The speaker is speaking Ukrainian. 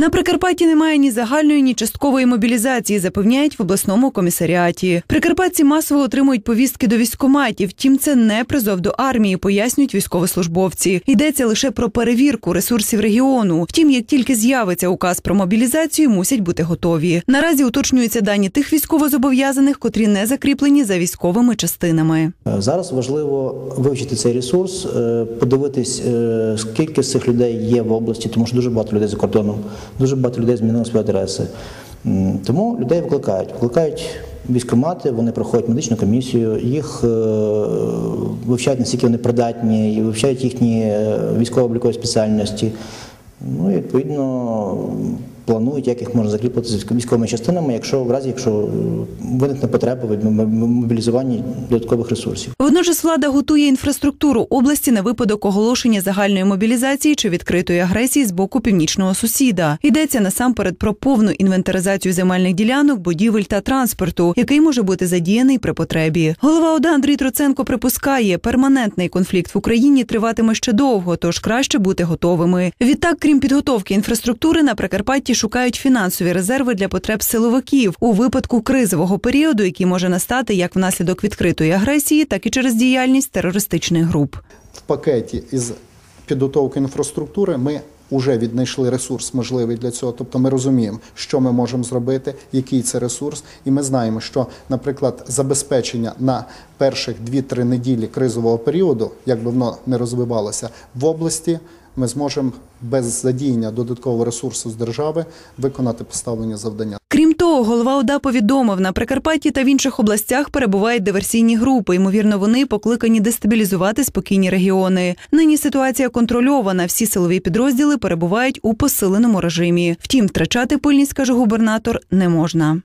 На Прикарпатті немає ні загальної, ні часткової мобілізації, запевняють в обласному комісаріаті. Прикарпатці масово отримують повістки до військкоматів. Втім, це не призов до армії, пояснюють військовослужбовці. Йдеться лише про перевірку ресурсів регіону. Втім, як тільки з'явиться указ про мобілізацію, мусять бути готові. Наразі уточнюються дані тих військовозобов'язаних, котрі не закріплені за військовими частинами. Е, Зараз важливо вивчити цей ресурс, е, подивитись, е, скільки з цих людей є в області, тому що дуже багато людей за кордоном, дуже багато людей змінили свої адреси. Тому людей викликають. Викликають військкомати, вони проходять медичну комісію, їх е, вивчають, наскільки вони придатні, вивчають їхні е, військово-облікові спеціальності. Ну і відповідно планують, як їх можна закріпити з військовими частинами, якщо в разі, якщо е, виникне потреба в мобілізуванні додаткових ресурсів. Водночас влада готує інфраструктуру області на випадок оголошення загальної мобілізації чи відкритої агресії з боку північного сусіда. Йдеться насамперед про повну інвентаризацію земельних ділянок, будівель та транспорту, який може бути задіяний при потребі. Голова ОДА Андрій Троценко припускає, перманентний конфлікт в Україні триватиме ще довго, тож краще бути готовими. Відтак, крім підготовки інфраструктури, на Прикарпатті шукають фінансові резерви для потреб силовиків у випадку кризового періоду, який може настати як внаслідок відкритої агресії, так і через діяльність терористичних груп. в пакеті із підготовки інфраструктури ми вже віднайшли ресурс можливий для цього. Тобто ми розуміємо, що ми можемо зробити, який це ресурс, і ми знаємо, що, наприклад, забезпечення на перших 2-3 неділі кризового періоду, як би воно не розвивалося, в області. Ми зможемо без задіяння додаткового ресурсу з держави виконати поставлені завдання. Крім того, голова ОДА повідомив, на Прикарпатті та в інших областях перебувають диверсійні групи. Ймовірно, вони покликані дестабілізувати спокійні регіони. Нині ситуація контрольована. Всі силові підрозділи перебувають у посиленому режимі. Втім, втрачати пильність, каже губернатор, не можна.